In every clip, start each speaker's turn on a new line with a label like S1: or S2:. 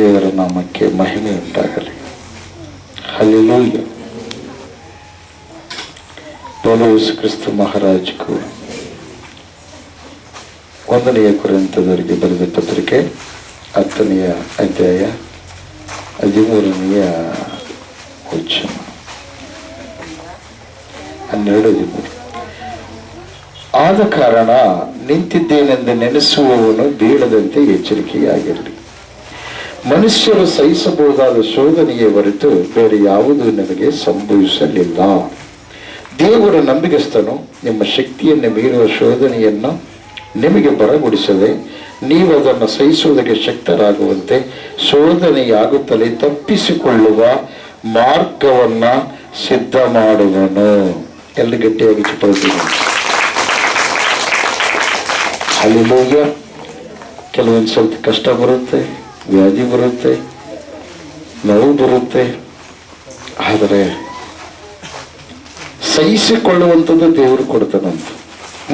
S1: ದೇವರ ನಾಮಕ್ಕೆ ಮಹಿಮೆ ಉಂಟಾಗಲಿ. ಅಲ್ಲಿ ಪೌಲೋಸ್ ಕ್ರಿಸ್ತ ಮಹಾರಾಜಕು ಒಂದನೆಯ ಕುರಿತದವರಿಗೆ ಬರೆದ ಪತ್ರಿಕೆ ಹತ್ತನೆಯ ಅಧ್ಯಾಯ ಹದಿಮೂರನೆಯ ವಚನ. ಹನ್ನೆರಡು ಹದಿಮೂರು. ಆದ ಕಾರಣ ನಿಂತಿದ್ದೇನೆಂದು ನೆನೆಸುವವನು ಬೀಳದಂತೆ ಎಚ್ಚರಿಕೆಯಾಗಿರಲಿ. ಮನುಷ್ಯರು ಸಹಿಸಬಹುದಾದ ಶೋಧನೆಗೆ ಹೊರತು ಬೇರೆ ಯಾವುದೂ ನಿಮಗೆ ಸಂಭವಿಸಲಿಲ್ಲ. ದೇವರ ನಂಬಿಗಸ್ತನು, ನಿಮ್ಮ ಶಕ್ತಿಯನ್ನು ಮೀರುವ ಶೋಧನೆಯನ್ನು ನಿಮಗೆ ಬರಗೊಡಿಸದೆ, ನೀವು ಅದನ್ನು ಸಹಿಸುವುದಕ್ಕೆ ಶಕ್ತರಾಗುವಂತೆ ಶೋಧನೆಯಾಗುತ್ತಲೇ ತಪ್ಪಿಸಿಕೊಳ್ಳುವ ಮಾರ್ಗವನ್ನ ಸಿದ್ಧ ಮಾಡುವನು ಎಲ್ಲ ಗಟ್ಟಿಯಾಗಿ ಅಲ್ಲಿ ಹೋಗ ಕೆಲವೊಂದು ಸ್ವಲ್ಪ ಕಷ್ಟ ಬರುತ್ತೆ. ವ್ಯಾಧಿ ಬರುತ್ತೆ, ನೋವು ಬರುತ್ತೆ, ಆದರೆ ಸಹಿಸಿಕೊಳ್ಳುವಂಥದ್ದು ದೇವರು ಕೊಡ್ತಾನಂತ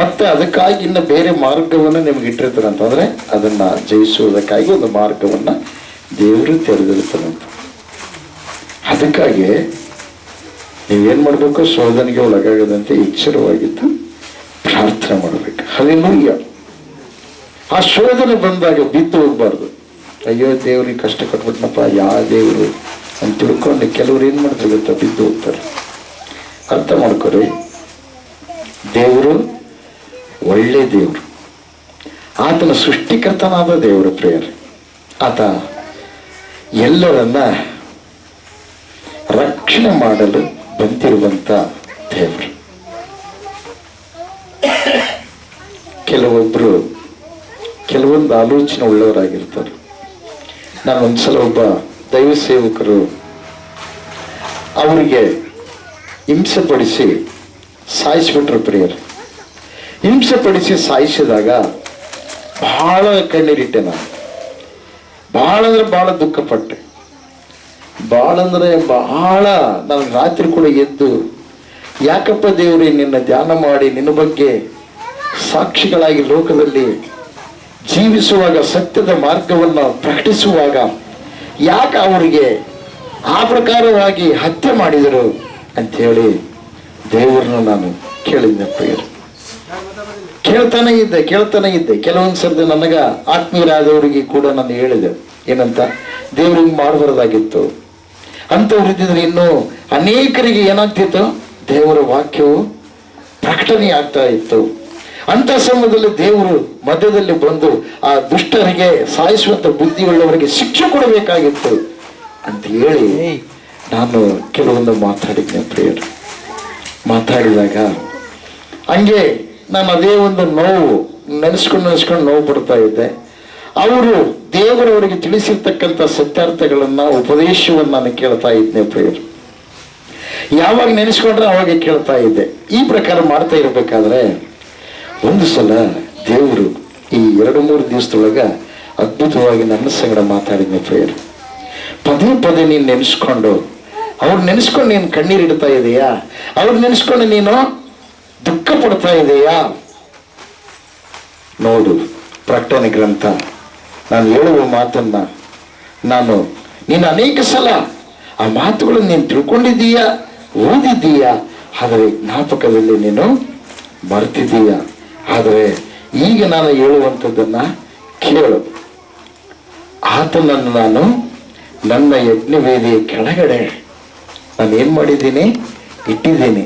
S1: ಮತ್ತೆ ಅದಕ್ಕಾಗಿ ಇನ್ನು ಬೇರೆ ಮಾರ್ಗವನ್ನು ನಿಮ್ಗೆ ಇಟ್ಟಿರ್ತಾನಂತ ಅಂದ್ರೆ ಅದನ್ನ ಜಯಿಸುವುದಕ್ಕಾಗಿ ಒಂದು ಮಾರ್ಗವನ್ನ ದೇವರು ತೆರೆದಿರ್ತಾನಂತ ಅದಕ್ಕಾಗಿ ನೀವೇನು ಮಾಡ್ಬೇಕು? ಶೋಧನೆಗೆ ಒಳಗಾಗದಂತೆ ಎಚ್ಚರವಾಗಿದ್ದು ಪ್ರಾರ್ಥನೆ ಮಾಡಬೇಕು. ಅದೇನು ಆ ಶೋಧನೆ ಬಂದಾಗ ಬಿದ್ದು ಹೋಗ್ಬಾರ್ದು. ಅಯ್ಯೋ ದೇವ್ರಿಗೆ ಕಷ್ಟ ಕಟ್ಬಿಟ್ಟನಪ್ಪ ಯಾವ ದೇವರು ಅಂತ ತಿಳ್ಕೊಂಡು ಕೆಲವ್ರು ಏನು ಮಾಡ್ತಾರೆ ಗೊತ್ತಾ? ಬಿದ್ದು ಹೋಗ್ತಾರೆ. ಅರ್ಥ ಮಾಡ್ಕೊರಿ. ದೇವರು ಒಳ್ಳೆ ದೇವರು. ಆತನ ಸೃಷ್ಟಿಕರ್ತನಾದ ದೇವರು ಪ್ರೇಯರ್. ಆತ ಎಲ್ಲರನ್ನ ರಕ್ಷಣೆ ಮಾಡಲು ಬಂದಿರುವಂತ ದೇವರು. ಕೆಲವೊಬ್ರು, ಕೆಲವೊಂದು ಆಲೋಚನೆ ಉಳ್ಳವರಾಗಿರ್ತಾರೆ. ನಾನು ಒಂದ್ಸಲ ಒಬ್ಬ ದೈವ ಸೇವಕರು ಅವರಿಗೆ ಹಿಂಸೆ ಪಡಿಸಿ ಸಾಯಿಸಿಬಿಟ್ರು ಪ್ರಿಯರು. ಹಿಂಸೆ ಪಡಿಸಿ ಸಾಯಿಸಿದಾಗ ಬಹಳ ಕಣ್ಣೀರಿಟ್ಟೆ ನಾನು. ಬಹಳ ಅಂದ್ರೆ ಭಾಳ ದುಃಖಪಟ್ಟೆ. ಬಹಳ ಅಂದ್ರೆ ಬಹಳ ನಾನು ರಾತ್ರಿ ಕೂಡ ಎದ್ದು, ಯಾಕಪ್ಪ ದೇವರೇ ನಿನ್ನ ಧ್ಯಾನ ಮಾಡಿ ನಿನ್ನ ಬಗ್ಗೆ ಸಾಕ್ಷಿಗಳಾಗಿ ಲೋಕದಲ್ಲಿ ಜೀವಿಸುವಾಗ ಸತ್ಯದ ಮಾರ್ಗವನ್ನು ಪ್ರಕಟಿಸುವಾಗ ಯಾಕೆ ಅವರಿಗೆ ಆ ಪ್ರಕಾರವಾಗಿ ಹತ್ಯೆ ಮಾಡಿದರು ಅಂತ ಹೇಳಿ ದೇವರನ್ನು ನಾನು ಕೇಳಿದ್ದೆ ಪ್ರಿಯರು. ಕೇಳ್ತಾನೆ ಇದ್ದೆ ಕೇಳ್ತಾನೆ ಇದ್ದೆ. ಕೆಲವೊಂದು ಸರ್ತಿ ನನಗ ಆತ್ಮೀಯರಾದವರಿಗೆ ಕೂಡ ನಾನು ಹೇಳಿದೆ. ಏನಂತ? ದೇವರು ಮಾಡಬಾರದಾಗಿತ್ತು ಮಾಡಬಾರ್ದಾಗಿತ್ತು. ಅಂಥವ್ರು ಇದ್ದಿದ್ರೆ ಇನ್ನು ಅನೇಕರಿಗೆ ಏನಾಗ್ತಿತ್ತು? ದೇವರ ವಾಕ್ಯವು ಪ್ರಕಟಣೆ ಆಗ್ತಾ ಇತ್ತು. ಅಂತ ಸಮಯದಲ್ಲಿ ದೇವರು ಮಧ್ಯದಲ್ಲಿ ಬಂದು ಆ ದುಷ್ಟರಿಗೆ ಸಾಯಿಸುವಂತ ಬುದ್ಧಿಯುಳ್ಳವರಿಗೆ ಶಿಕ್ಷೆ ಕೊಡಬೇಕಾಗಿತ್ತು ಅಂತ ಹೇಳಿ ನಾನು ಕೆಲವೊಂದು ಮಾತಾಡಿದ್ದೆ ಪ್ರಿಯರು ಮಾತಾಡಿದಾಗ ಹಂಗೆ ನಾನು ಅದೇ ಒಂದು ನೋವು ನೆನೆಸ್ಕೊಂಡು ನೆನೆಸ್ಕೊಂಡು ನೋವು ಪಡ್ತಾ ಇದ್ದೆ. ಅವರು ದೇವರವರಿಗೆ ತಿಳಿಸಿರ್ತಕ್ಕಂಥ ಸತ್ಯಾರ್ಥಗಳನ್ನ ಉಪದೇಶವನ್ನು ನಾನು ಕೇಳ್ತಾ ಇದ್ದೆ ಪ್ರಿಯರು ಯಾವಾಗ ನೆನೆಸ್ಕೊಂಡ್ರೆ ಅವಾಗ ಕೇಳ್ತಾ ಇದ್ದೆ. ಈ ಪ್ರಕಾರ ಮಾಡ್ತಾ ಇರಬೇಕಾದ್ರೆ ಒಂದು ಸಲ ದೇವರು ಈ ಎರಡು ಮೂರು ದಿವಸದೊಳಗ ಅದ್ಭುತವಾಗಿ ನನ್ನ ಸಂಗಡ ಮಾತಾಡಿದ ಪ್ರೇಯರ್ ಪದೇ ಪದೇ ನೀನು ನೆನೆಸ್ಕೊಂಡು, ಅವ್ರು ನೆನೆಸ್ಕೊಂಡು ನೀನು ಕಣ್ಣೀರು ಇಡ್ತಾ ಇದೆಯಾ? ಅವ್ರು ನೆನೆಸ್ಕೊಂಡು ನೀನು ದುಃಖ ಪಡ್ತಾ ಇದೆಯಾ? ನೋಡು ಪ್ರಕಟಣೆ ಗ್ರಂಥ, ನಾನು ಹೇಳುವ ಮಾತನ್ನ ನಾನು ನೀನು ಅನೇಕ ಸಲ ಆ ಮಾತುಗಳನ್ನು ನೀನು ತಿಳ್ಕೊಂಡಿದ್ದೀಯಾ, ಓದಿದ್ದೀಯಾ? ಆದರೆ ಜ್ಞಾಪಕದಲ್ಲಿ ನೀನು ಮರ್ತಿದ್ದೀಯ? ಆದರೆ ಈಗ ನಾನು ಹೇಳುವಂಥದ್ದನ್ನು ಕೇಳು. ಆತನನ್ನು ನಾನು ನನ್ನ ಯಜ್ಞವೇದಿಯ ಕೆಳಗಡೆ ನಾನು ಏನು ಮಾಡಿದ್ದೀನಿ? ಇಟ್ಟಿದ್ದೀನಿ.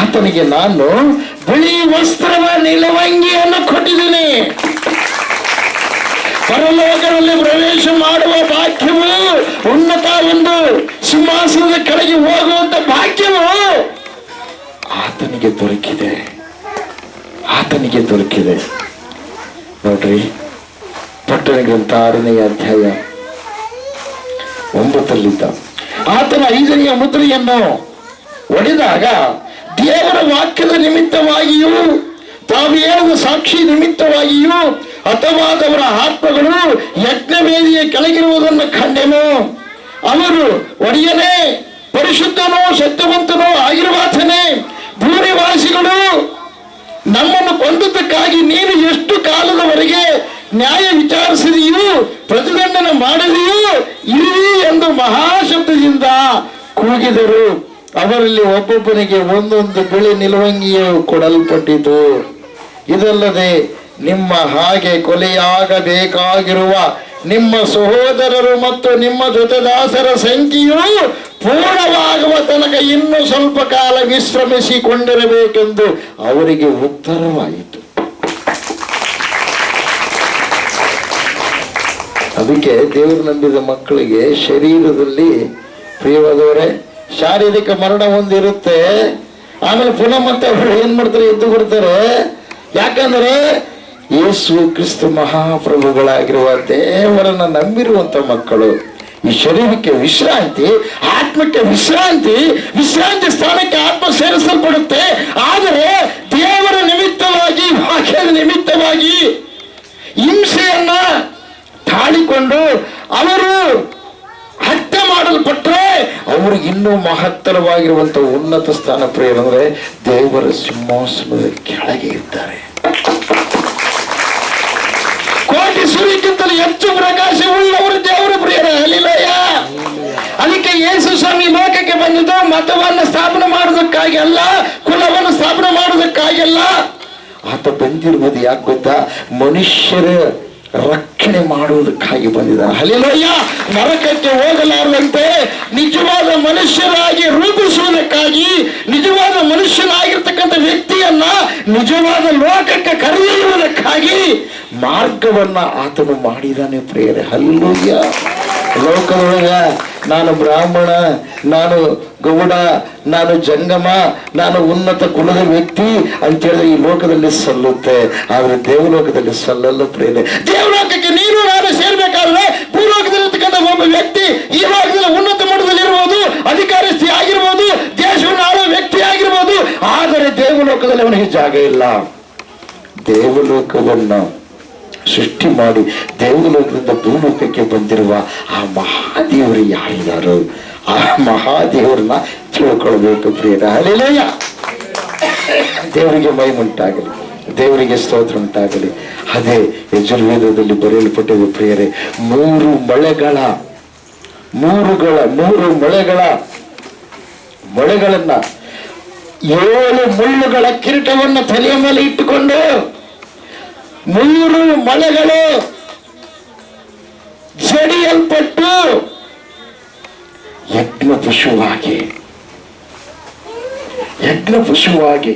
S1: ಆತನಿಗೆ ನಾನು ಬಿಳಿ ವಸ್ತ್ರದ ನಿಲವಂಗಿಯನ್ನು ಕೊಟ್ಟಿದ್ದೀನಿ. ಪರಲೋಕದಲ್ಲಿ ಪ್ರವೇಶ ಮಾಡುವ ಭಾಗ್ಯವು ಉನ್ನತ ಒಂದು ಸಿಂಹಾಸನದ ಕೆಳಗೆ ಹೋಗುವಂತ ಭಾಗ್ಯವು ಆತನಿಗೆ ದೊರಕಿದೆ. ಆತನಿಗೆ ದೊರಕಿದೆ. ನೋಡ್ರಿ ಪಟ್ಟಣ ಗ್ರಂಥ ಆರನೆಯ ಅಧ್ಯಾಯ ಒಂಬತ್ತಲ್ಲಿದ್ದ. ಆತನ ಐದನೆಯ ಮುದ್ರೆಯನ್ನು ಒಡೆದಾಗ ದೇವರ ವಾಕ್ಯದ ನಿಮಿತ್ತವಾಗಿಯೂ ತಾವು ಹೇಳುವ ಸಾಕ್ಷಿ ನಿಮಿತ್ತವಾಗಿಯೂ, ಹತವಾದವರ ಆತ್ಮಗಳು ಯಜ್ಞವೇದಿಯ ಕೆಳಗಿರುವುದನ್ನು ಕಂಡೆನು. ಅವರು ಒಡೆಯನೇ, ಪರಿಶುದ್ಧನೋ ಸತ್ಯವಂತನೋ ಆಗಿರುವಾತನೇ ಭೂನಿವಾಸಿಗಳು ನಮ್ಮನ್ನು ಕೊಂದಕ್ಕಾಗಿ ನೀನು ಎಷ್ಟು ಕಾಲದವರೆಗೆ ನ್ಯಾಯ ವಿಚಾರಿಸಿದೆಯೂ, ಪ್ರತಿದಂಡನೆ ಮಾಡಿದೆಯೂ ಇರಿ ಎಂದು ಮಹಾಶಬ್ದದಿಂದ ಕೂಗಿದರು. ಅವರಲ್ಲಿ ಒಬ್ಬೊಬ್ಬರಿಗೆ ಒಂದೊಂದು ಬಿಳಿ ನಿಲುವಂಗಿಯು ಕೊಡಲ್ಪಟ್ಟಿತು. ಇದಲ್ಲದೆ ನಿಮ್ಮ ಹಾಗೆ ಕೊಲೆಯಾಗಬೇಕಾಗಿರುವ ನಿಮ್ಮ ಸಹೋದರರು ಮತ್ತು ನಿಮ್ಮ ಜೊತೆದಾಸರ ಸಂಖ್ಯೆಯು ಪೂರ್ಣವಾಗುವ ತನಕ ಇನ್ನೂ ಸ್ವಲ್ಪ ಕಾಲ ವಿಶ್ರಮಿಸಿಕೊಂಡಿರಬೇಕೆಂದು ಅವರಿಗೆ ಉತ್ತರವಾಯಿತು. ಅದಕ್ಕೆ ದೇವರು ನಂಬಿದ ಮಕ್ಕಳಿಗೆ ಶರೀರದಲ್ಲಿ, ಪ್ರಿಯವಾದವರೇ, ಶಾರೀರಿಕ ಮರಣ ಹೊಂದಿರುತ್ತೆ. ಆಮೇಲೆ ಪುನಃ ಮತ್ತೆ ಅವರು ಏನ್ ಮಾಡ್ತಾರೆ, ಎದ್ದು ಬಿಡ್ತಾರೆ ಯಾಕಂದ್ರೆ ಯೇಸು ಕ್ರಿಸ್ತ ಮಹಾಪ್ರಭುಗಳಾಗಿರುವ ದೇವರನ್ನ ನಂಬಿರುವಂತ ಮಕ್ಕಳು, ಈ ಶರೀರಕ್ಕೆ ವಿಶ್ರಾಂತಿ, ಆತ್ಮಕ್ಕೆ ವಿಶ್ರಾಂತಿ ವಿಶ್ರಾಂತಿ ಸ್ಥಾನಕ್ಕೆ ಆತ್ಮ ಸೇರಿಸಲ್ಪಡುತ್ತೆ. ಆದರೆ ದೇವರ ನಿಮಿತ್ತವಾಗಿ ವಾಕ್ಯದ ನಿಮಿತ್ತವಾಗಿ ಹಿಂಸೆಯನ್ನ ತಾಳಿಕೊಂಡು ಅವರು ಹತ್ಯೆ ಮಾಡಲ್ಪಟ್ಟರೆ ಅವ್ರಿಗೆ ಇನ್ನೂ ಮಹತ್ತರವಾಗಿರುವಂತ ಉನ್ನತ ಸ್ಥಾನ ಪ್ರಿಯರಂದ್ರೆ ದೇವರ ಸಿಂಹಾಸನದ ಕೆಳಗೆ ಇದ್ದಾರೆ. ಕೋಟಿ ಸೂರ್ಯಕ್ಕಿಂತಲೂ ಹೆಚ್ಚು ಪ್ರಕಾಶವುಳ್ಳವರು ದೇವರ ಪ್ರಿಯರ ಅಲಿಲಯ್ಯ ಅದಕ್ಕೆ ಯೇಸು ಸ್ವಾಮಿ ಲೋಕಕ್ಕೆ ಬಂದಿದ್ದು ಮತವನ್ನು ಸ್ಥಾಪನೆ ಮಾಡೋದಕ್ಕಾಗಿ ಅಲ್ಲ ಕುಲವನ್ನು ಸ್ಥಾಪನೆ ಮಾಡೋದಕ್ಕಾಗಿ ಅಲ್ಲ ಆತ ಬಂದಿರುವುದು ಯಾಕೆ ಗೊತ್ತಾ ಮನುಷ್ಯರ ರಕ್ಷಣೆ ಮಾಡುವುದಕ್ಕಾಗಿ ಬಂದಿದ್ದಾನೆ ಹಲಿಲಯ್ಯ ನರಕಕ್ಕೆ ಹೋಗಲಾರದಂತೆ ನಿಜವಾದ ಮನುಷ್ಯರಾಗಿ ರೂಪಿಸುವುದಕ್ಕಾಗಿ ನಿಜವಾದ ಮನುಷ್ಯನಾಗಿರ್ತಕ್ಕಂಥ ವ್ಯಕ್ತಿಯನ್ನ ನಿಜವಾದ ಲೋಕಕ್ಕೆ ಕರೆಯುವುದಕ್ಕಾಗಿ ಮಾರ್ಗವನ್ನ ಆತನು ಮಾಡಿದಾನೆ ಪ್ರೇರೆ ಹಲ್ಲೂಯ್ಯ ಲೋಕದೊಳಗ ನಾನು ಬ್ರಾಹ್ಮಣ, ನಾನು ಗೌಡ, ನಾನು ಜಂಗಮ, ನಾನು ಉನ್ನತ ಕುಲದ ವ್ಯಕ್ತಿ ಅಂತ ಹೇಳಿದ್ರೆ ಈ ಲೋಕದಲ್ಲಿ ಸಲ್ಲುತ್ತೆ. ಆದ್ರೆ ದೇವಲೋಕದಲ್ಲಿ ಸಲ್ಲಲ್ಲ ಪ್ರೇರಣೆ ದೇವಲೋಕಕ್ಕೆ ನೀನು ನಾನು ಸೇರ್ಬೇಕಾದ್ರೆ ಭೂಲೋಕದಲ್ಲಿರ್ತಕ್ಕಂಥ ಒಬ್ಬ ವ್ಯಕ್ತಿ ಈ ಲೋಕದಲ್ಲಿ ಉನ್ನತ ಮಟ್ಟದಲ್ಲಿ ಇರಬಹುದು ಅಧಿಕಾರಸ್ಥಿ ಆಗಿರ್ಬೋದು, ದೇಶವನ್ನು ಆಳುವ ವ್ಯಕ್ತಿ ಆಗಿರ್ಬೋದು, ಆದರೆ ದೇವಲೋಕದಲ್ಲಿ ಅವನಿಗೆ ಜಾಗ ಇಲ್ಲ. ದೇವಲೋಕವನ್ನ ಸೃಷ್ಟಿ ಮಾಡಿ ದೇವಲೋಕದಿಂದ ಭೂಲೋಕಕ್ಕೆ ಬಂದಿರುವ ಆ ಮಹಾದೇವರು ಯಾರಿದ್ದಾರೆ? ಆ ಮಹಾದೇವರನ್ನ ತಿಳ್ಕೊಳ್ಬೇಕು ಪ್ರಿಯರ. ಅಲೆಲಯ್ಯ ದೇವರಿಗೆ ಮೈ ಉಂಟಾಗಲಿ, ದೇವರಿಗೆ ಸ್ತೋತ್ರ ಉಂಟಾಗಲಿ. ಅದೇ ಯಜುರ್ವೇದದಲ್ಲಿ ಬರೆಯಲ್ಪಟ್ಟಿದೆ ಪ್ರಿಯರೇ, ಮೂರು ಮಳೆಗಳ, ಮೂರುಗಳ, ಮೂರು ಮಳೆಗಳ, ಮಳೆಗಳನ್ನ ಏಳು ಮುಳ್ಳುಗಳ ಕಿರೀಟವನ್ನ ತಲೆಯ ಮೇಲೆ ಇಟ್ಟುಕೊಂಡು ಮೂರು ಮಳೆಗಳು ಜಡಿಯಲ್ಪಟ್ಟು ಯಜ್ಞ ಪಶುವಾಗಿ ಯಜ್ಞ ಪಶುವಾಗಿ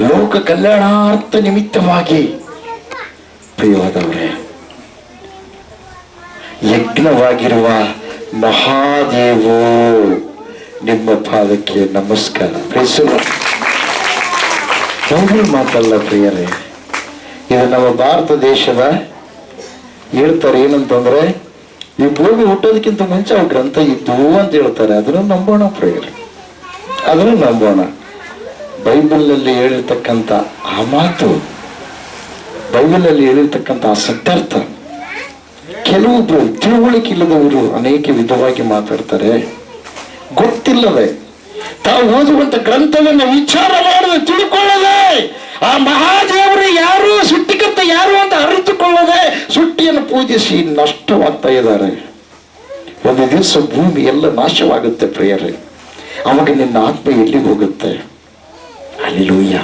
S1: ಲೋಕ ಕಲ್ಯಾಣಾರ್ಥ ನಿಮಿತ್ತವಾಗಿ ಪ್ರಿಯವಾದವರೇ ಯಜ್ಞವಾಗಿರುವ ಮಹಾದೇವು, ನಿಮ್ಮ ಪಾದಕ್ಕೆ ನಮಸ್ಕಾರ. ಬೈಬಲ್ ಮಾತಲ್ಲ ಪ್ರಿಯರೇ. ಇದು ನಮ್ಮ ಭಾರತ ದೇಶದ ಹೇಳ್ತಾರೆ ಏನಂತಂದ್ರೆ, ಈ ಭೂಮಿ ಹುಟ್ಟೋದಕ್ಕಿಂತ ಮುಂಚೆ ಅವ್ರ ಗ್ರಂಥ ಇದ್ದು ಅಂತ ಹೇಳ್ತಾರೆ. ಅದನ್ನು ನಂಬೋಣ ಪ್ರೇಯರ್. ಅದನ್ನು ನಂಬೋಣ. ಬೈಬಲ್ನಲ್ಲಿ ಹೇಳಿರ್ತಕ್ಕಂಥ ಆ ಮಾತು ಬೈಬಲಲ್ಲಿ ಹೇಳಿರ್ತಕ್ಕಂಥ ಆ ಸತ್ಯಾರ್ಥ, ಕೆಲವೊಬ್ರು ತಿಳುವಳಿಕೆ ಇಲ್ಲದವರು ಅನೇಕ ವಿಧವಾಗಿ ಮಾತಾಡ್ತಾರೆ. ಗೊತ್ತಿಲ್ಲದೆ ತಾವು ಓದುವಂತ ಗ್ರಂಥವನ್ನು ವಿಚಾರ ಮಾಡದೆ ತಿಳ್ಕೊಳ್ಳದೆ ಆ ಮಹಾದೇವರು ಯಾರು, ಸುಟ್ಟಿಕತ್ತ ಯಾರು ಅಂತ ಅರಿತುಕೊಳ್ಳದೆ ಸುಟ್ಟಿಯನ್ನು ಪೂಜಿಸಿ ನಷ್ಟವಾಗ್ತಾ ಇದ್ದಾರೆ. ಒಂದು ದಿವಸ ಭೂಮಿ ಎಲ್ಲ ನಾಶವಾಗುತ್ತೆ ಪ್ರಿಯರೇ. ಅವಾಗ ನಿನ್ನ ಆತ್ಮ ಎಲ್ಲಿ ಹೋಗುತ್ತೆ? ಅಲ್ಲಿಲೂಯ್ಯ.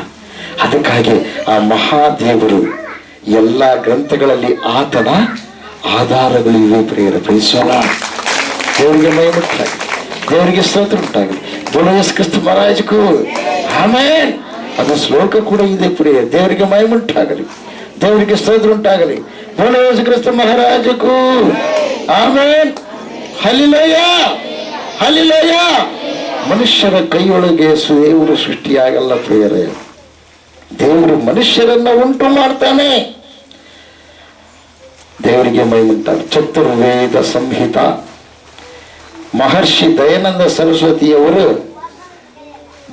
S1: ಅದಕ್ಕಾಗಿ ಆ ಮಹಾದೇವರು ಎಲ್ಲ ಗ್ರಂಥಗಳಲ್ಲಿ ಆತನ ಆಧಾರಗಳು ಇವೆ ಪ್ರಿಯರ ಪ್ರಿಯಿಸೋಣ ದೇವರಿಗೆ ಮೈ ಉಂಟಾಗಿ ದೇವರಿಗೆ ಸ್ತೋತ್ರ ಉಂಟಾಗಿ ಬೋಲಯಸ್ ಕ್ರಿಸ್ತ ಮಹಾರಾಜಕ್ಕೂ. ಆಮೇನ್. ಅದು ಶ್ಲೋಕ ಕೂಡ ಇದೆ ಪ್ರಿಯ ದೇವರಿಗೆ ಮೈ ಉಂಟಾಗಲಿ. ದೇವರಿಗೆ ಸ್ತೋತ್ರ ಉಂಟಾಗಲಿ. ಕ್ರಿಸ್ತ ಮಹಾರಾಜಕ್ಕೂ. ಆಮೇನ್? ಹಲಿಲಯ! ಹಲಿಲಯ! ಮನುಷ್ಯರ ಕೈಯೊಳಗೆ ದೇವರು ಸೃಷ್ಟಿಯಾಗಲ್ಲ ಪ್ರಿಯರೇ. ದೇವರು ಮನುಷ್ಯರನ್ನ ಉಂಟು ಮಾಡ್ತಾನೆ. ದೇವರಿಗೆ ಮೈ ಉಂಟಾಗ ಚತುರ್ವೇದ ಸಂಹಿತ. ಮಹರ್ಷಿ ದಯಾನಂದ ಸರಸ್ವತಿಯವರು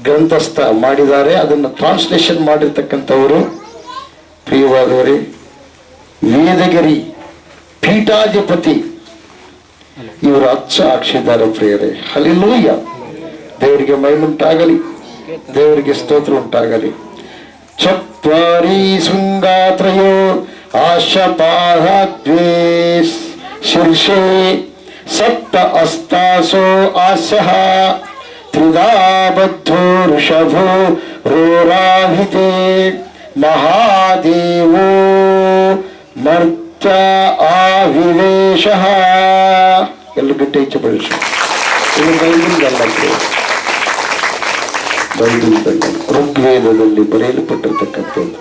S1: ಗ್ರಂಥಸ್ಥ ಮಾಡಿದ್ದಾರೆ. ಅದನ್ನು ಟ್ರಾನ್ಸ್ಲೇಷನ್ ಮಾಡಿರ್ತಕ್ಕಂಥವರು ಪ್ರಿಯವಾದವರೇ, ವೇದಗಿರಿ ಪೀಠಾಧಿಪತಿ. ಇವರು ಅಚ್ಚ ಹಾಕ್ಸಿದ್ದಾರೆ ಪ್ರಿಯರೇ. ಹಲಿಲೂಯ್ಯ ದೇವರಿಗೆ ಮೈಮುಂಟಾಗಲಿ ದೇವರಿಗೆ ಸ್ತೋತ್ರ ಉಂಟಾಗಲಿ. ಚತ್ವಾರಿ ಶೃಂಗಾತ್ರಯೋ ಆಶಪಾದ್ವೇ ಶೀರ್ಷೆ ಸಪ್ತ ಅಸ್ತಾಸೋ ಆಸ್ಯ. ತ್ರಿದಾ ಬದ್ಧೋ ಋಷಭೋ ರೋರಾಹಿತೆ ಮಹಾದೇವೋ ಮರ್ತ ಆವಿವೇಶ. ಎಲ್ಲ ಗಟ್ಟಿ ಹೆಚ್ಚು ಬಳಸಿ ಋಗ್ವೇದದಲ್ಲಿ ಬರೆಯಲ್ಪಟ್ಟಿರ್ತಕ್ಕಂಥದ್ದು.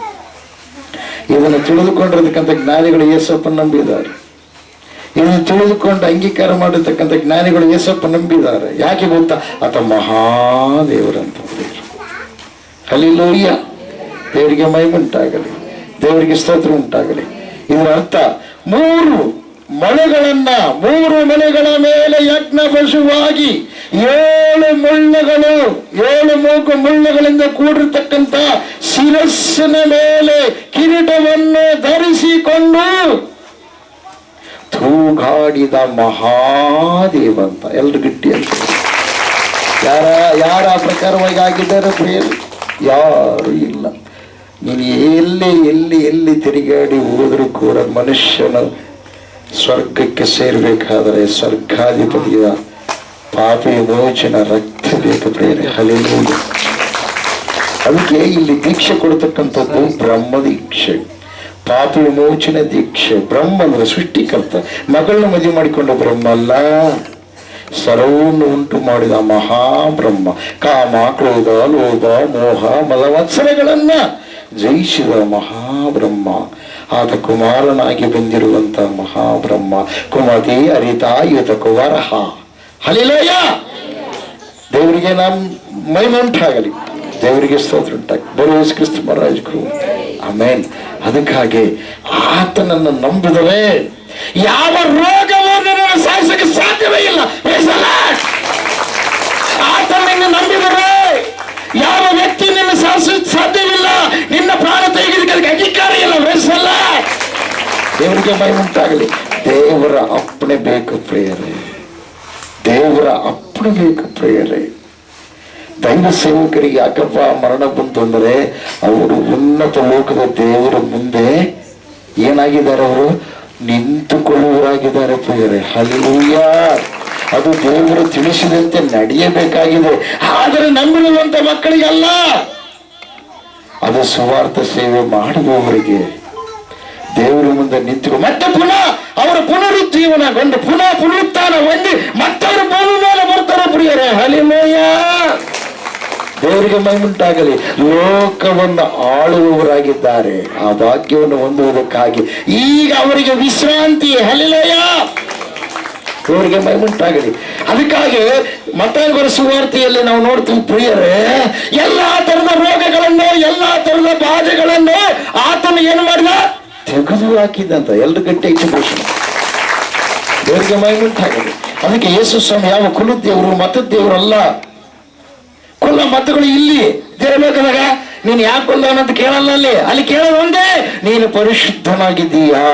S1: ಇದನ್ನು ತಿಳಿದುಕೊಂಡಿರತಕ್ಕಂಥ ಜ್ಞಾನಿಗಳು ಯೇಸಪ್ಪ ನಂಬಿದ್ದಾರೆ. ಇದನ್ನು ತಿಳಿದುಕೊಂಡು ಅಂಗೀಕಾರ ಮಾಡಿರ್ತಕ್ಕಂಥ ಜ್ಞಾನಿಗಳು ಏಸಪ್ಪ ನಂಬಿದ್ದಾರೆ. ಯಾಕೆ ಗೊತ್ತಾ? ಆತ ಮಹಾದೇವರಂತ ಹಲಿಲೋಯ್ಯ ದೇವರಿಗೆ ಮೈಮುಂಟಾಗಲಿ ದೇವರಿಗೆ ಸ್ತೋತ್ರ ಉಂಟಾಗಲಿ. ಇದರ ಅರ್ಥ, ಮೂರು ಮಳೆಗಳನ್ನ, ಮೂರು ಮನೆಗಳ ಮೇಲೆ ಯಜ್ಞ ಪಶುವಾಗಿ ಏಳು ಮುಳ್ಳುಗಳು, ಏಳು ಮೂಗು ಮುಳ್ಳುಗಳಿಂದ ಕೂಡಿರ್ತಕ್ಕಂಥ ಶಿರಸ್ಸಿನ ಮೇಲೆ ಕಿರೀಟವನ್ನು ಧರಿಸಿಕೊಂಡು ತೂಗಾಡಿದ ಮಹಾದೇವಂತ ಎಲ್ರು ಗಟ್ಟಿ ಅಂತ. ಯಾರ ಯಾರ ಪ್ರಕಾರವಾಗಿ ಆಗಿದ್ದಾರೆ ಫೇಲ್ ಯಾರು ಇಲ್ಲ. ನೀನು ಎಲ್ಲಿ ಎಲ್ಲಿ ಎಲ್ಲಿ ತಿರುಗಾಡಿ ಹೋದರೂ ಕೂಡ ಮನುಷ್ಯನ ಸ್ವರ್ಗಕ್ಕೆ ಸೇರ್ಬೇಕಾದರೆ ಸ್ವರ್ಗಾಧಿಪತಿಯ ಪಾಪ ವಿಮೋಚನ ರಕ್ತ ಬೇಕು ಪ್ರೇರೆ ಅದಕ್ಕೆ ಇಲ್ಲಿ ದೀಕ್ಷೆ ಕೊಡ್ತಕ್ಕಂಥದ್ದು ಬ್ರಹ್ಮ ದೀಕ್ಷೆ. ಪಾಪ ವಿಮೋಚನ ದೀಕ್ಷೆ ಬ್ರಹ್ಮ ಅಂದ್ರೆ ಸೃಷ್ಟಿಕರ್ತ, ಮಗಳನ್ನ ಮದುವೆ ಮಾಡಿಕೊಂಡ ಬ್ರಹ್ಮ ಅಲ್ಲ ಸರ್ವವನ್ನು ಉಂಟು ಮಾಡಿದ ಮಹಾಬ್ರಹ್ಮ, ಕಾಮ, ಕ್ರೋಧ, ಲೋಭ, ಮೋಹ, ಮಲವತ್ಸರಗಳನ್ನ ಜಯಿಸಿದ ಮಹಾಬ್ರಹ್ಮ. ಆತ ಕುಮಾರನಾಗಿ ಬಂದಿರುವಂತ ಮಹಾಬ್ರಹ್ಮ, ಕುಮತಿ ಅರಿತಾಯುತ ಕುವರಹ. ಹಲಿಲಯ ದೇವರಿಗೆ ನಮ್ಮ ಮೈಮುಂಟಾಗಲಿ ದೇವರಿಗೆ ಸ್ತೋತ್ರ. ಬರೋ ಕ್ರಿಸ್ತ ಮಹಾರಾಜರು ಆಮೇಲೆ ಅದಕ್ಕಾಗಿ ಆತನನ್ನು ನಂಬಿದರೆ ಯಾವ ರೋಗವನ್ನು ನಿನ್ನನ್ನು ಸಾಧ್ಯವೇ ಇಲ್ಲ. ಆತನನ್ನು ನಂಬಿದರೆ ಯಾವ ವ್ಯಕ್ತಿ ನಿನ್ನ ಸಾಯಿಸಕ್ಕೆ ಸಾಧ್ಯವಿಲ್ಲ. ನಿನ್ನ ಪ್ರಾಣ ತೆಗೆದಕ್ಕೆ ಅಧಿಕಾರ ಇಲ್ಲ. Praise ದೇವರಿಗೆ ಮೈ ಉಂಟಾಗಲಿ. ದೇವರ ಅಪ್ಪಣೆ ಬೇಕು ಪ್ರೇಯರೇ. ದೇವರ ಅಪ್ಪಣೆ ಬೇಕು ಪ್ರೇಯರೇ. ದೈವ ಸೇವಕರಿಗೆ ಯಾಕಪ್ಪ ಮರಣ ಬಂತು ಅಂದರೆ ಅವರು ಉನ್ನತ ಲೋಕದ ದೇವರ ಮುಂದೆ ಏನಾಗಿದ್ದಾರೆ ಅವರು? ನಿಂತುಕೊಳ್ಳುವರಾಗಿದ್ದಾರೆ ಪ್ರಿಯರೇ. ಹಲಿಲೂಯ ಅದು ದೇವರು ತಿಳಿಸಿದಂತೆ ನಡೆಯಬೇಕಾಗಿದೆ. ಆದರೆ ನಂಬಿರುವಂತ ಮಕ್ಕಳಿಗಲ್ಲ. ಅದು ಸುವಾರ್ಥ ಸೇವೆ ಮಾಡುವವರಿಗೆ ದೇವರ ಮುಂದೆ ನಿಂತು ಮತ್ತೆ ಪುನಃ ಅವರ ಪುನರುಜ್ಜೀವನಗೊಂಡು ಪುನಃ ಪುನರುತ್ಥಾನ ಹೊಂದಿ ಮತ್ತವರು ಭೂಮಿ ಮೇಲೆ ಬರ್ತಾರೆ ಪ್ರಿಯರೇ. ಹಲಿಲೋಯ ದೇವರಿಗೆ ಮೈಮುಂಟಾಗಲಿ ಲೋಕವನ್ನು ಆಳುವವರಾಗಿದ್ದಾರೆ. ಆ ವಾಕ್ಯವನ್ನು ಹೊಂದುವುದಕ್ಕಾಗಿ ಈಗ ಅವರಿಗೆ ವಿಶ್ರಾಂತಿ. ಹಲಿಲಯ ದೇವರಿಗೆ ಮೈಮುಂಟಾಗಲಿ ಅದಕ್ಕಾಗಿ ಮತ್ತಾಲ್ವರ ಸುವಾರ್ತೆಯಲ್ಲಿ ನಾವು ನೋಡ್ತೀವಿ ಪ್ರಿಯರೇ, ಎಲ್ಲಾ ತರದ ರೋಗಗಳನ್ನು, ಎಲ್ಲಾ ತರದ ಬಾಧೆಗಳನ್ನು ಆತನು ಏನು ಮಾಡಿದ? ತೆಗೆದು ಹಾಕಿದಂತ ಎಲ್ರು ಗಂಟೆ ಎಕ್ಸಿಬಿಷನ್ ದೇವರಿಗೆ ಮೈಮುಂಟಾಗಲಿ ಅದಕ್ಕೆ ಯೇಸು ಸ್ವಾಮಿ ಯಾವ ಕುಲದ ದೇವರು ಮತದ ಮದ್ದುಗಳು ಇಲ್ಲಿ ದೇವಲೋಕದಾಗ ನೀನು ಯಾಕೆ ಕುಲದವನಂತ ಕೇಳಲ್ಲ ಅಲ್ಲಿ? ಅಲ್ಲಿ ಕೇಳೋದು ಒಂದೇ, ನೀನು ಪರಿಶುದ್ಧನಾಗಿದ್ದೀಯಾ?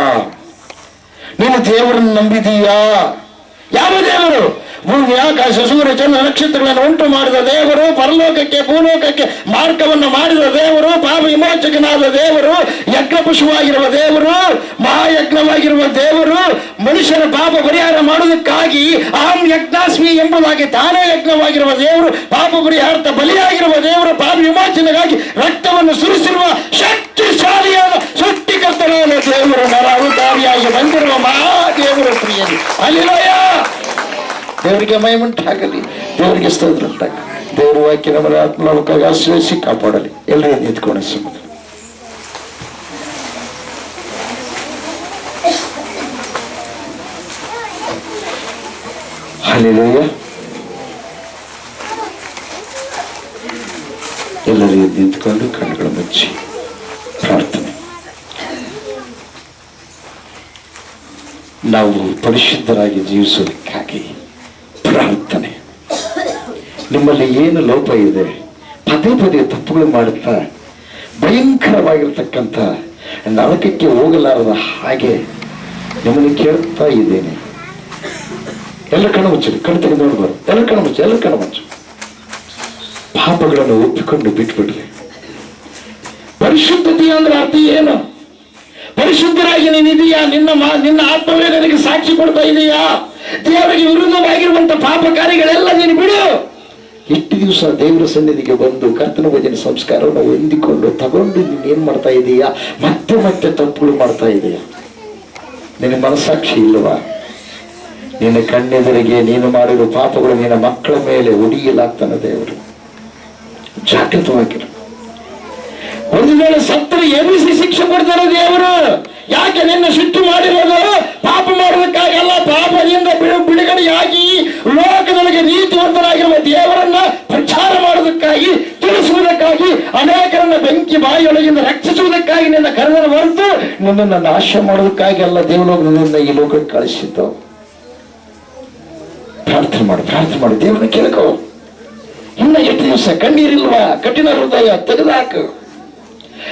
S1: ನೀನು ದೇವರನ್ನು ನಂಬಿದೀಯಾ ಯಾವ ದೇವರು? ಭೂಮಿ, ಆಕಾಶ, ಸೂರ್ಯ, ಚಂದ್ರ, ನಕ್ಷತ್ರಗಳನ್ನು ಉಂಟು ಮಾಡಿದ ದೇವರು, ಪರಲೋಕಕ್ಕೆ, ಭೂಲೋಕಕ್ಕೆ ಮಾರ್ಗವನ್ನು ಮಾಡಿದ ದೇವರು, ಪಾಪ ವಿಮೋಚಕನಾದ ದೇವರು ಯಜ್ಞ ಪುಷ್ಪವಾಗಿರುವ ದೇವರು, ಮಹಾಯಜ್ಞವಾಗಿರುವ ದೇವರು, ಮನುಷ್ಯರ ಪಾಪ ಪರಿಹಾರ ಮಾಡುವುದಕ್ಕಾಗಿ ಅಹಂ ಯಜ್ಞಾಸ್ಮಿ ಎಂಬುದಾಗಿ ತಾನೇ ಯಜ್ಞವಾಗಿರುವ ದೇವರು, ಪಾಪ ಪರಿಹಾರ್ಥ ಬಲಿಯಾಗಿರುವ ದೇವರು, ಪಾಪ ವಿಮೋಚನೆಗಾಗಿ ರಕ್ತವನ್ನು ಸುರಿಸಿರುವ ಶಕ್ತಿಶಾಲಿಯಾದ ಸೃಷ್ಟಿಕರ್ತನಾದ ದೇವರು, ನರ ಅವತಾರಿಯಾಗಿ ಬಂದಿರುವ ಮಹಾದೇವರು ಪ್ರಿಯರು ಅಲ್ಲಿಲೋಯ! ದೇವರಿಗೆ ಮೈಮುಂಟಾಗಲಿ ದೇವರಿಗೆ ಸ್ತೋತ್ರ ಉಂಟಾಗಲಿ ದೇವರ ವಾಕ್ಯ ನಮ್ಮ ಆತ್ಮಲೋಕವಾಗಿ ಆಶ್ರಯಿಸಿ ಕಾಪಾಡಲಿ. ಎಲ್ಲರೂ ನಿಂತ್ಕೊಂಡು ಸುಮ್ಮನೆ ಹಲಿಲೂಯ ಎಲ್ಲರೂ ನಿಂತ್ಕೊಂಡು ಕಣ್ಣುಗಳು ಮುಚ್ಚಿ ಪ್ರಾರ್ಥನೆ. ನಾವು ಪರಿಶುದ್ಧರಾಗಿ ಜೀವಿಸೋದಕ್ಕಾಗಿ ನಿಮ್ಮಲ್ಲಿ ಏನು ಲೋಪ ಇದೆ? ಪದೇ ಪದೇ ತಪ್ಪುಗಳು ಮಾಡುತ್ತಾ? ಭಯಂಕರವಾಗಿರ್ತಕ್ಕಂಥ ನರಕಕ್ಕೆ ಹೋಗಲಾರದ ಹಾಗೆ ನಿಮ್ಮನ್ನು ಕೇಳ್ತಾ ಇದ್ದೇನೆ. ಎಲ್ಲ ಕಣ್ಣು ಮುಚ್ಚು, ಕಣ್ಣು ತೆಗೆದು ನೋಡ್ಬಾರ್ದು ಎಲ್ಲ ಕಣ್ಣು ಮುಚ್ಚಿ, ಎಲ್ಲ ಕಣ್ಣು ಮುಚ್ಚು. ಪಾಪಗಳನ್ನು ಒಪ್ಪಿಕೊಂಡು ಬಿಟ್ಬಿಡ್ರಿ. ಪರಿಶುದ್ಧತೆ ಅಂದ್ರೆ ಅರ್ಥ ಏನು? ಪರಿಶುದ್ಧರಾಗಿ ನೀನಿದೆಯಾ ನಿನ್ನ ನಿನ್ನ ಆತ್ಮವೇ ನನಗೆ ಸಾಕ್ಷಿ ಕೊಡ್ತಾ ಇದೆಯಾ? ದೇವರಿಗೆ ವಿರುದ್ಧವಾಗಿರುವಂತ ಪಾಪ ಕಾರ್ಯಗಳೆಲ್ಲ ನೀನು ಬಿಡು. ಎಷ್ಟು ದಿವಸ ದೇವರ ಸನ್ನಿಧಿಗೆ ಬಂದು ಕರ್ತನ ಭಜನ ಸಂಸ್ಕಾರವನ್ನು ಹೊಂದಿಕೊಂಡು ತಗೊಂಡು ನೀನು ಏನ್ ಮಾಡ್ತಾ ಇದೀಯಾ? ಮತ್ತೆ ಮತ್ತೆ ತಪ್ಪುಗಳು ಮಾಡ್ತಾ ಇದೀಯಾ? ನಿನ್ನ ಮನಸ್ಸಾಕ್ಷಿ ಇಲ್ವಾ ನಿನ್ನ ಕಣ್ಣೆದುರಿಗೆ ನೀನು ಮಾಡಿರೋ ಪಾಪಗಳು ನಿನ್ನ ಮಕ್ಕಳ ಮೇಲೆ ಉಡಿಯಲಾಗ್ತಾನೆ ದೇವರು. ಜಾಗೃತವಾಗಿರು. ಒಂದು ವೇಳೆ ಸತ್ತರೆ ಎಬಿಸಿ ಶಿಕ್ಷೆ ಕೊಡ್ತಾರೆ ದೇವರು? ಯಾಕೆ ನಿನ್ನ ಸಿಟ್ಟು ಮಾಡಿರೋದು? ಪಾಪ ಮಾಡೋದಕ್ಕಾಗಲ್ಲ ಪಾಪದಿಂದ ಬಿಡು, ಬಿಡುಗಡೆಯಾಗಿ ಲೋಕದೊಳಗೆ ನೀತಿವಂತರಾಗಿರುವ ದೇವರನ್ನ ಪ್ರಚಾರ ಮಾಡೋದಕ್ಕಾಗಿ ತಿಳಿಸುವುದಕ್ಕಾಗಿ, ಅನೇಕರನ್ನ ಬೆಂಕಿ ಬಾಯಿಯೊಳಗಿಂದ ರಕ್ಷಿಸುವುದಕ್ಕಾಗಿ ನಿನ್ನ ಕರೆದರ ಹೊರತು ನಿನ್ನನ್ನು ನಾಶ ಮಾಡೋದಕ್ಕಾಗಿ ಅಲ್ಲ, ದೇವಲೋಕ ನಿನ್ನ ಈ ಲೋಕಕ್ಕೆ ಕಳಿಸಿದ್ದು. ಪ್ರಾರ್ಥನೆ ಮಾಡು ಪ್ರಾರ್ಥನೆ ಮಾಡು, ದೇವರನ್ನ ಕೇಳ್ಕೋ. ಇನ್ನ ಎಷ್ಟು ದಿವಸ? ಕಣ್ಣೀರಿಲ್ವಾ? ಕಠಿಣ ಹೃದಯ ತೆಗೆದಾಕು.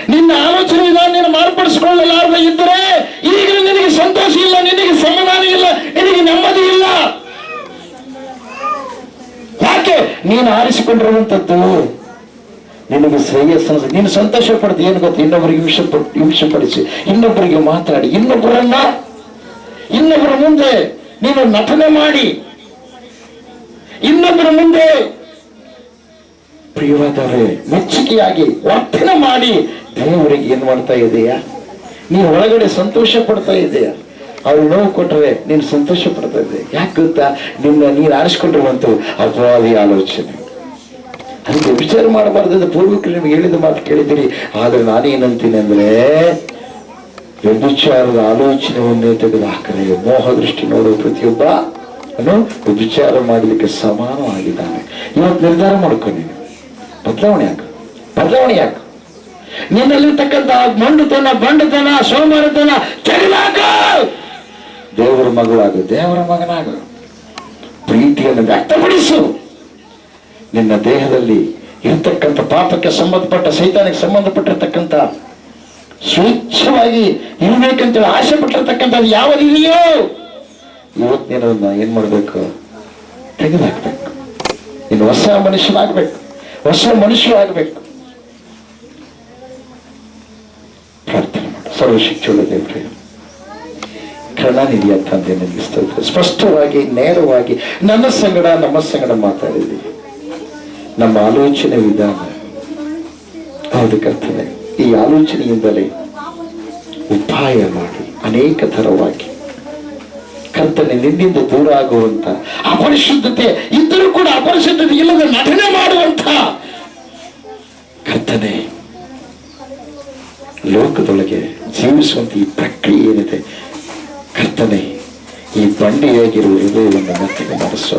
S1: ನಿನ್ನ ಆಲೋಚನೆ ವಿಧಾನ ಮಾರ್ಪಡಿಸಿಕೊಳ್ಳಲಾರದೆ ಇದ್ದರೆ ಈಗ ನಿನಗೆ ಸಂತೋಷ ಇಲ್ಲ, ನಿನಗೆ ಸಮಾಧಾನ ಇಲ್ಲ, ನಿನಗೆ ನೆಮ್ಮದಿ ಇಲ್ಲ. ಯಾಕೆ? ನೀನು ಆರಿಸಿಕೊಂಡಿರುವಂತದ್ದು ನಿನಗೆ ಶ್ರೇಯಸ್ಸನ್ನು ನೀನು ಸಂತೋಷ ಪಡೆದು ಏನು ಗೊತ್ತು? ಇನ್ನೊಬ್ಬರಿಗೆ ವಿಷ ಪಡ್- ಹಿಂಸೆ ಪಡಿಸಿ, ಇನ್ನೊಬ್ಬರಿಗೆ ಮಾತಾಡಿ, ಇನ್ನೊಬ್ಬರನ್ನ, ಇನ್ನೊಬ್ಬರ ಮುಂದೆ ನೀನು ನಟನೆ ಮಾಡಿ, ಇನ್ನೊಬ್ಬರ ಮುಂದೆ ಪ್ರಿಯವಾದರೆ ಮೆಚ್ಚುಗೆಯಾಗಿ ವರ್ತನೆ ಮಾಡಿ ದೇವರಿಗೆ ಏನ್ ಮಾಡ್ತಾ ಇದೆಯಾ? ನೀನು ಒಳಗಡೆ ಸಂತೋಷ ಪಡ್ತಾ ಇದೆಯಾ? ಅವ್ರು ನೋವು ಕೊಟ್ರೆ ನೀನ್ ಸಂತೋಷ ಪಡ್ತಾ ಇದ್ದೆ ಯಾಕೆ ಗೊತ್ತಾ? ನಿನ್ನ ನೀನು ಬಂತು ಅಪವಾದಿ ಆಲೋಚನೆ. ಅದಕ್ಕೆ ವಿಚಾರ ಮಾಡಬಾರ್ದು ಪೂರ್ವಕ್ಕೆ ನಿಮ್ಗೆ ಹೇಳಿದ ಮಾತು ಕೇಳಿದಿರಿ ಆದ್ರೆ ನಾನೇನಂತೀನಿ ಅಂದ್ರೆ, ವ್ಯಭಿಚಾರದ ಆಲೋಚನೆಯನ್ನೇ ತೆಗೆದು ಹಾಕಲಿ ಮೋಹ ದೃಷ್ಟಿ ನೋಡುವ ಪ್ರತಿಯೊಬ್ಬ ವ್ಯಭಿಚಾರ ಮಾಡಲಿಕ್ಕೆ ಸಮಾನವಾಗಿದ್ದಾನೆ. ಇವತ್ತು ನಿರ್ಧಾರ ಮಾಡ್ಕೊ ನೀನು. ಬದಲಾವಣೆ ಯಾಕೆ? ಬದಲಾವಣೆ ಯಾಕ? ನಿನ್ನಲ್ಲಿರ್ತಕ್ಕಂಥ ಮಂಡುತನ, ಬಂಡತನ, ಸೋಮಾರತನ ತೆಗೆದಾಕ ದೇವರ ಮಗಳಾಗು, ದೇವರ ಮಗನಾಗು. ಪ್ರೀತಿಯನ್ನು ವ್ಯಕ್ತಪಡಿಸು. ನಿನ್ನ ದೇಹದಲ್ಲಿ ಇರತಕ್ಕಂಥ ಪಾಪಕ್ಕೆ ಸಂಬಂಧಪಟ್ಟ, ಸೈತಾನಕ್ಕೆ ಸಂಬಂಧಪಟ್ಟಿರ್ತಕ್ಕಂಥ, ಸ್ವಚ್ಛವಾಗಿ ಇರಬೇಕಂತೇಳಿ ಆಸೆ ಪಟ್ಟಿರ್ತಕ್ಕಂಥದ್ದು ನೀನು ಅದನ್ನ ಏನ್ ಮಾಡ್ಬೇಕು? ತೆಗೆದಾಕ್ಬೇಕು. ನೀನು ಹೊಸ ಮನುಷ್ಯನಾಗ್ಬೇಕು. ಹೊಸ ಮನುಷ್ಯ ಆಗ್ಬೇಕು ಪ್ರಾರ್ಥನೆ ಮಾಡು ಸರ್ವಶಿಕ್ಷಣ ದೇವ್ರೆ ಕರುಣಾನಿಧಿಯ ತಂದೆ ನನಗೆ ಸ್ತೋತ್ರ. ಸ್ಪಷ್ಟವಾಗಿ, ನೇರವಾಗಿ, ನನ್ನ ಸಂಗಡ, ನಮ್ಮ ಸಂಗಡ ಮಾತಾಡಿದ್ದೀವಿ ನಮ್ಮ ಆಲೋಚನೆ ವಿಧಾನ. ಹೌದು ಕರ್ತನೆ ಈ ಆಲೋಚನೆಯಿಂದಲೇ ಉಪಾಯ ಮಾಡಿ, ಅನೇಕ ಥರವಾಗಿ. ಕರ್ತನೆ, ನಿನ್ನಿಂದ ದೂರ ಆಗುವಂತ ಅಪರಿಶುದ್ಧತೆ ಇದ್ದರೂ ಕೂಡ ಅಪರಿಶುದ್ಧತೆ ಇಲ್ಲದ ನಟನೆ ಮಾಡುವಂತ ಕರ್ತನೆ ಲೋಕದೊಳಗೆ ಜೀವಿಸುವಂತ ಈ ಪ್ರಕ್ರಿಯೆ ಏನಿದೆ, ಕರ್ತನೆ, ಈ ಬಂಡೆಯಾಗಿರುವ ಹೃದಯವನ್ನು ಮೆತ್ತಗೆ ಮಾಡಿಸೋ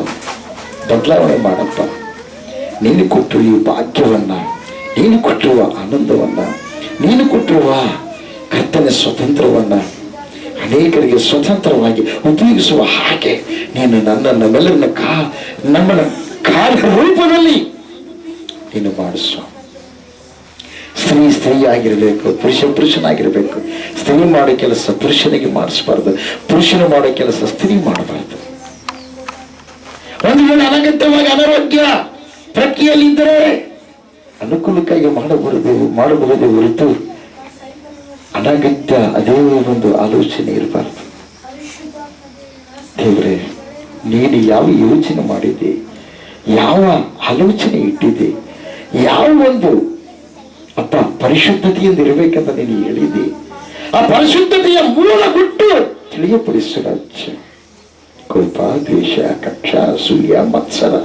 S1: ಬದಲಾವಣೆ ಮಾಡಪ್ಪ. ನೀನು ಕೊಟ್ಟು ಈ ಭಾಗ್ಯವನ್ನ, ನೀನು ಕೊಟ್ಟಿರುವ ಆನಂದವನ್ನ, ನೀನು ಕೊಟ್ಟಿರುವ ಕರ್ತನೆ ಸ್ವತಂತ್ರವನ್ನ, ಅನೇಕರಿಗೆ ಸ್ವತಂತ್ರವಾಗಿ ಉಪಯೋಗಿಸುವ ಹಾಗೆ ನೀನು ನನ್ನ ನಮ್ಮೆಲ್ಲರನ್ನ ಕಾ, ನಮ್ಮನ್ನ ಕಾರ್ಯ ರೂಪದಲ್ಲಿ ನೀನು ಮಾಡಿಸು. ಸ್ತ್ರೀ ಸ್ತ್ರೀ ಆಗಿರಬೇಕು, ಪುರುಷ ಪುರುಷನಾಗಿರಬೇಕು ಸ್ತ್ರೀ ಮಾಡೋ ಕೆಲಸ ಪುರುಷನಿಗೆ ಮಾಡಿಸ್ಬಾರ್ದು, ಪುರುಷನು ಮಾಡೋ ಕೆಲಸ ಸ್ತ್ರೀ ಮಾಡಬಾರ್ದು. ಒಂದು ವೇಳೆ ಅನಗತ್ಯವಾಗಿ ಅನಾರೋಗ್ಯ ಪ್ರಕ್ರಿಯೆಯಲ್ಲಿದ್ದರೆ ಅನುಕೂಲಕ್ಕಾಗಿ ಮಾಡಬಹುದು, ಮಾಡಬಹುದೇ ಹೊರತು ಅನಗತ್ಯ, ಅದೇ ಒಂದು ಆಲೋಚನೆ ಇರಬಾರ್ದು. ದೇವರೇ, ನೀನು ಯಾವ ಯೋಚನೆ ಮಾಡಿದೆ ಯಾವ ಆಲೋಚನೆ ಇಟ್ಟಿದೆ ಯಾವ ಒಂದು ಅಪ್ಪ ಪರಿಶುದ್ಧತೆಯಿಂದ ಇರಬೇಕಂತ ನೀನು ಹೇಳಿದೆ ಆ ಪರಿಶುದ್ಧತೆಯ ಮೂಲ ಗುಟ್ಟು ತಿಳಿಯಪಡಿಸು ರಾಜ್ಯ. ಕೋಪ, ದ್ವೇಷ, ಕಕ್ಷ ಸೂರ್ಯ ಮತ್ಸರ.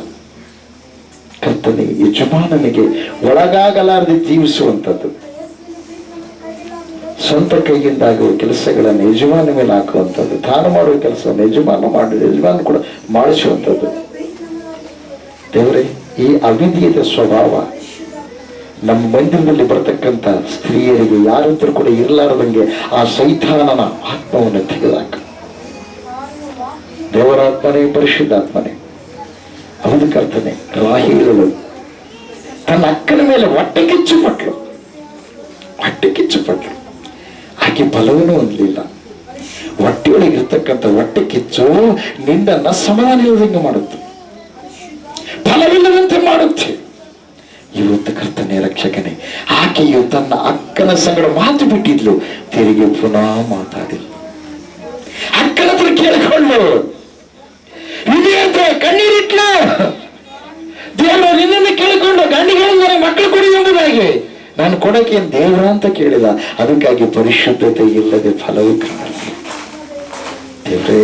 S1: ಕರ್ತನೆ, ಯಜಮಾನನಿಗೆ ಒಳಗಾಗಲಾರದೆ ಜೀವಿಸುವಂಥದ್ದು. ಸ್ವಂತ ಕೈಯಿಂದ ಆಗುವ ಕೆಲಸಗಳನ್ನು ಯಜಮಾನ ಮೇಲೆ ಹಾಕುವಂಥದ್ದು. ತಾನು ಮಾಡುವ ಕೆಲಸವನ್ನು ಯಜಮಾನ ಮಾಡಿ, ಯಜಮಾನ ಕೂಡ ಮಾಡಿಸುವಂಥದ್ದು. ದೇವರೇ, ಈ ಅವಿದ್ಯದ ಸ್ವಭಾವ ನಮ್ಮ ಮಂದಿರದಲ್ಲಿ ಬರತಕ್ಕಂಥ ಸ್ತ್ರೀಯರಿಗೆ ಯಾರಂತರೂ ಕೂಡ ಇರಲಾರದಂಗೆ ಆ ಸೈತಾನನ ಆತ್ಮವನ್ನು ತೆಗೆದಾಕ. ದೇವರಾತ್ಮನೇ, ಪರಿಶುದ್ಧಾತ್ಮನೇ. ಕರ್ತನೆ ರಾಹಿಗಳು ತನ್ನ ಅಕ್ಕನ ಮೇಲೆ ಹೊಟ್ಟೆ ಕಿಚ್ಚು ಪಟ್ಲು. ಹೊಟ್ಟೆ ಕಿಚ್ಚು ಪಟ್ಲು. ಆಕೆ ಬಲವನ್ನು ಹೊಂದಲಿಲ್ಲ ಹೊಟ್ಟೆಯೊಳಗಿರ್ತಕ್ಕಂಥ ಹೊಟ್ಟೆ ಕಿಚ್ಚು ನಿನ್ನನ್ನು ಸಮಾನ ಇಲ್ಲದಂಗೆ ಮಾಡುತ್ತೆ ಫಲವಿಲ್ಲದಂತೆ ಮಾಡುತ್ತೆ ಇವತ್ತು ಕರ್ತನೆ ರಕ್ಷಕನೇ, ಆಕೆಯು ತನ್ನ ಅಕ್ಕನ ಸಂಗಡ ಮಾತು ಬಿಟ್ಟಿದ್ಲು, ತೆರಿಗೆ ಪುನಃ ಮಾತಾಡಿಲ್ಲ ಅಕ್ಕನ ಹತ್ರ ಕೇಳಿಕೊಂಡು ವಿಧಿಯಂತೆ ಕಣ್ಣೀರಿಟ್ಲು ದೇವರು ನಿನ್ನ ಮಕ್ಕಳು ಕೊಡಿ ಎಂಬುದಾಗಿ. ನಾನು ಕೊಡಕ್ಕೆ ಏನ್ ದೇವರ ಅಂತ ಕೇಳಿದ ಅದಕ್ಕಾಗಿ ಪರಿಶುದ್ಧತೆ ಇಲ್ಲದೆ ಫಲವು ದೇವರೇ,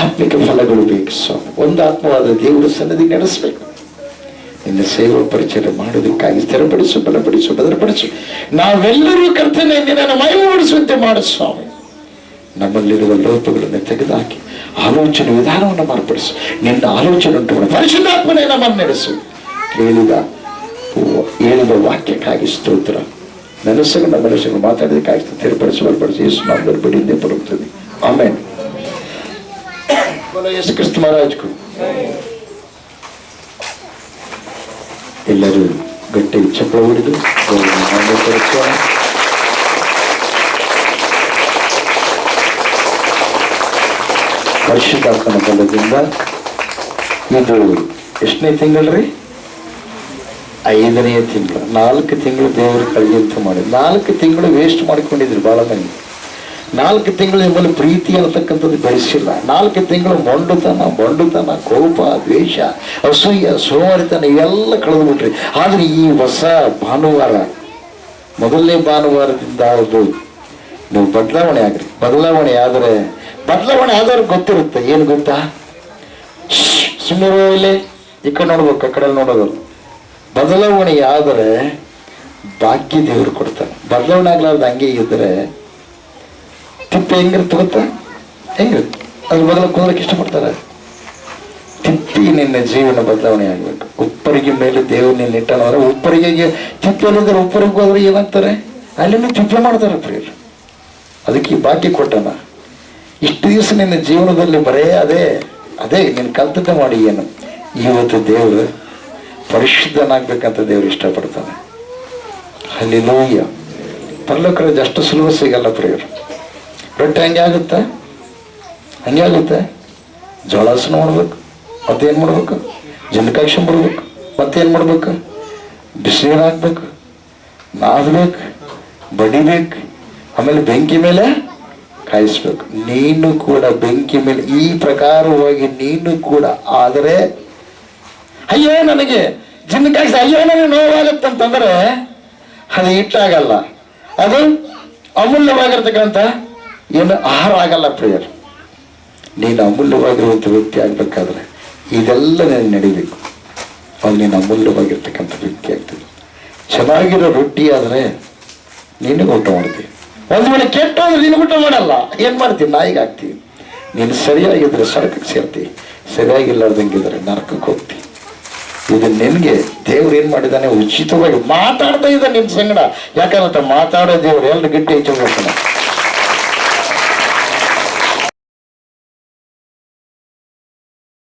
S1: ಆತ್ಮಿಕ ಫಲಗಳು ಬೇಕು ಸ್ವಾಮಿ. ಒಂದು ಆತ್ಮವಾದ ದೇವರು ಸನ್ನದಿ ನಡೆಸಬೇಕು. ನಿನ್ನ ಸೇವಾ ಪರಿಚಯ ಮಾಡೋದಕ್ಕಾಗಿ ಸ್ಥಿರಪಡಿಸು ಬಲಪಡಿಸು ಭದ್ರಪಡಿಸು ನಾವೆಲ್ಲರೂ ಕರ್ತನೆ ನಿನ್ನನ್ನು ಮೈಮೂಡಿಸುವಂತೆ ಮಾಡು ಸ್ವಾಮಿ ನಮ್ಮಲ್ಲಿರುವ ಲೋಪಗಳನ್ನು ತೆಗೆದುಹಾಕಿ ಆಲೋಚನೆ ವಿಧಾನವನ್ನು ಮಾರ್ಪಡಿಸು ನಿನ್ನ ಆಲೋಚನೆ ಉಂಟು ಪರಿಶುದ್ಧಾತ್ಮನೇ ನಮ್ಮನ್ನು ನಡೆಸು ಕೇಳಿದ ಹೇಳಿದ ವಾಕ್ಯಕ್ಕಾಗಿ ಸ್ತೋತ್ರ ನನಸನ್ನು ಮನಸ್ಸನ್ನು ಮಾತಾಡೋದಕ್ಕಾಗಿ ಸ್ಥಿರಪಡಿಸು ಬಲಪಡಿಸಿ ಯೇಸು ಮಾಡಿದ್ರೆ ಬಿಡಿಂದೆ ಬರುತ್ತದೆ ಆಮೇಲೆ ಯೇಸು ಕ್ರಿಸ್ತ ಮಹಾರಾಜ್ಗೂ ಎಲ್ಲರೂ ಗಟ್ಟಿ ಚಪ್ಪಳ ಹೊಡೆದು. ಪರಿಶುದ್ಧಾತ್ಮನ ಬಲದಿಂದ ಇದು ಎಷ್ಟನೇ ತಿಂಗಳು ಐದನೆಯ ತಿಂಗಳು. ನಾಲ್ಕು ತಿಂಗಳು ದೇವರು ಅಂತ ಮಾಡಿ ನಾಲ್ಕು ತಿಂಗಳು ವೇಸ್ಟ್ ಮಾಡ್ಕೊಂಡಿದ್ರು ಬಹಳ ಮಂದಿ ನಾಲ್ಕು ತಿಂಗಳು ನಿಮ್ಮಲ್ಲಿ ಪ್ರೀತಿ ಅನ್ನತಕ್ಕಂಥದ್ದು ಬೆಳೆಸಿಲ್ಲ. ನಾಲ್ಕು ತಿಂಗಳು ಮೊಂಡುತನ ಮೊಂಡುತನ ಕೋಪ, ದ್ವೇಷ, ಅಸೂಯ, ಸೋಮಾರಿತನ ಇವೆಲ್ಲ ಕಳೆದು ಆದರೆ ಈ ಹೊಸ ಭಾನುವಾರ, ಮೊದಲನೇ ಭಾನುವಾರದಿಂದ ಅದು ನೀವು ಬದಲಾವಣೆ ಆಗ್ರಿ. ಬದಲಾವಣೆ ಆದರೆ, ಬದಲಾವಣೆ ಆದವ್ರಿಗೆ ಗೊತ್ತಿರುತ್ತೆ. ಏನು ಗೊತ್ತಾ? ಸುಮ್ಮನೆ ಇಲ್ಲೇ. ಈ ಕಡೆ ನೋಡ್ಬೇಕು, ಆ ಕಡೆ ನೋಡೋದು. ಬದಲಾವಣೆ ಆದರೆ, ಭಾಗ್ಯ ದೇವರು ಕೊಡ್ತಾರೆ. ಬದಲಾವಣೆ ಆಗ್ಲಾರ್ದು ಹಂಗೆ ಇದ್ರೆ ತಿಪ್ಪೆ ಹೆಂಗಿರುತ್ತೆ ಗೊತ್ತಾ? ಹೆಂಗಿರುತ್ತೆ? ಅದ್ರ ಬದಲು ಕುಂದ್ರಕ್ಕೆ ಇಷ್ಟಪಡ್ತಾರೆ. ತಿಪ್ಪಿ ನಿನ್ನ ಜೀವನ ಬದಲಾವಣೆ ಆಗ್ಬೇಕು. ಉಪ್ಪರಿಗೆ ಮೇಲೆ ದೇವ್ರು ನಿನ್ನ ಇಟ್ಟನವರ ಉಪ್ಪರಿಗೆ ತಿಪ್ಪೆಲಿಂದ್ರೆ ಉಪ್ಪರಿಗೆ ಹೋದ್ರೆ ಏನಂತಾರೆ ಅಲ್ಲಿಂದ ತಿಪ್ಪೆ ಮಾಡ್ತಾರೆ ಪ್ರಿಯರು. ಅದಕ್ಕೆ ಈ ಬಾಕಿ ಕೊಟ್ಟನ. ಇಷ್ಟು ದಿವಸ ನಿನ್ನ ಜೀವನದಲ್ಲಿ ಬರೇ ಅದೇ ಅದೇ ನೀನು ಕಲ್ತದ್ದೆ ಮಾಡಿ ಏನು? ಇವತ್ತು ದೇವರು ಪರಿಶುದ್ಧನಾಗ್ಬೇಕಂತ ದೇವರು ಇಷ್ಟಪಡ್ತಾನೆ. ಅಲ್ಲಿ ಲೋಯ್ಯ ಪರ್ಲೋಕರಾಜ್ ಅಷ್ಟು ಸುಲಭ ಸಿಗಲ್ಲ ಪ್ರಿಯರು. ರೊಟ್ಟೆ ಹಂಗೆ ಆಗುತ್ತೆ? ಹಂಗೆ ಆಗುತ್ತೆ? ಜೋಳಾಸನ ಮಾಡ್ಬೇಕು ಮತ್ತೇನು ಮಾಡ್ಬೇಕು? ಜನ್ಕಾಕ್ಷ ಬಿಡ್ಬೇಕು. ಮತ್ತೇನು ಮಾಡ್ಬೇಕು? ಬಿಸಿನೀರು ಹಾಕ್ಬೇಕು. ನಾದ್ಬೇಕು ಬಡಿಬೇಕು ಆಮೇಲೆ ಬೆಂಕಿ ಮೇಲೆ ಕಾಯಿಸ್ಬೇಕು. ನೀನು ಕೂಡ ಬೆಂಕಿ ಮೇಲೆ, ಈ ಪ್ರಕಾರವಾಗಿ ನೀನು ಕೂಡ. ಆದರೆ, ಅಯ್ಯೋ ನನಗೆ ಜಿನ್ ಕಾಯಿಸಿ ಅಯ್ಯೋ ನನಗೆ ನೋವಾಗುತ್ತಂತಂದ್ರೆ ಅದು ಇಟ್ಟಾಗಲ್ಲ ಅದು ಅಮೂಲ್ಯವಾಗಿರ್ತಕ್ಕಂಥ ಏನು ಆಹಾರ ಆಗಲ್ಲ ಪ್ರೇಯರ್. ನೀನು ಅಮೂಲ್ಯವಾಗಿರುವಂಥ ವ್ಯಕ್ತಿ ಆಗಬೇಕಾದ್ರೆ ಇದೆಲ್ಲ ನೀನು ನಡಿಬೇಕು. ಅಲ್ಲಿ ನೀನು ಅಮೂಲ್ಯವಾಗಿರ್ತಕ್ಕಂಥ ವ್ಯಕ್ತಿ ಆಗ್ತದೆ ಚೆನ್ನಾಗಿರೋ ರೊಟ್ಟಿ ಆದರೆ ನೀನು ಊಟ ಮಾಡ್ತೀವಿ ಒಂದು ವೇಳೆ ಕೆಟ್ಟೋದ್ರೆ ನೀನು ಊಟ ಮಾಡಲ್ಲ. ಏನು ಮಾಡ್ತೀನಿ ನಾಯಿಗೆ ಹಾಕ್ತೀವಿ ನೀನು ಸರಿಯಾಗಿದ್ರೆ ಸರಕಕ್ಕೆ ಸೇರ್ತೀವಿ ಸರಿಯಾಗಿಲ್ಲಾರ್ದಂಗಿದ್ರೆ ನರಕಕ್ಕೆ ಹೋಗ್ತೀವಿ ಇದು ನಿನಗೆ ದೇವ್ರು ಏನು ಮಾಡಿದಾನೆ ಉಚಿತವಾಗಿ ಮಾತಾಡ್ತಾ ಇದ್ದ ನಿನ್ನ ಸಂಗಡ. ಯಾಕಂದ್ರೆ ಮಾತಾಡೋ ದೇವ್ರು ಎಲ್ರು ಗಿಟ್ಟಿ ಹೆಚ್ಚು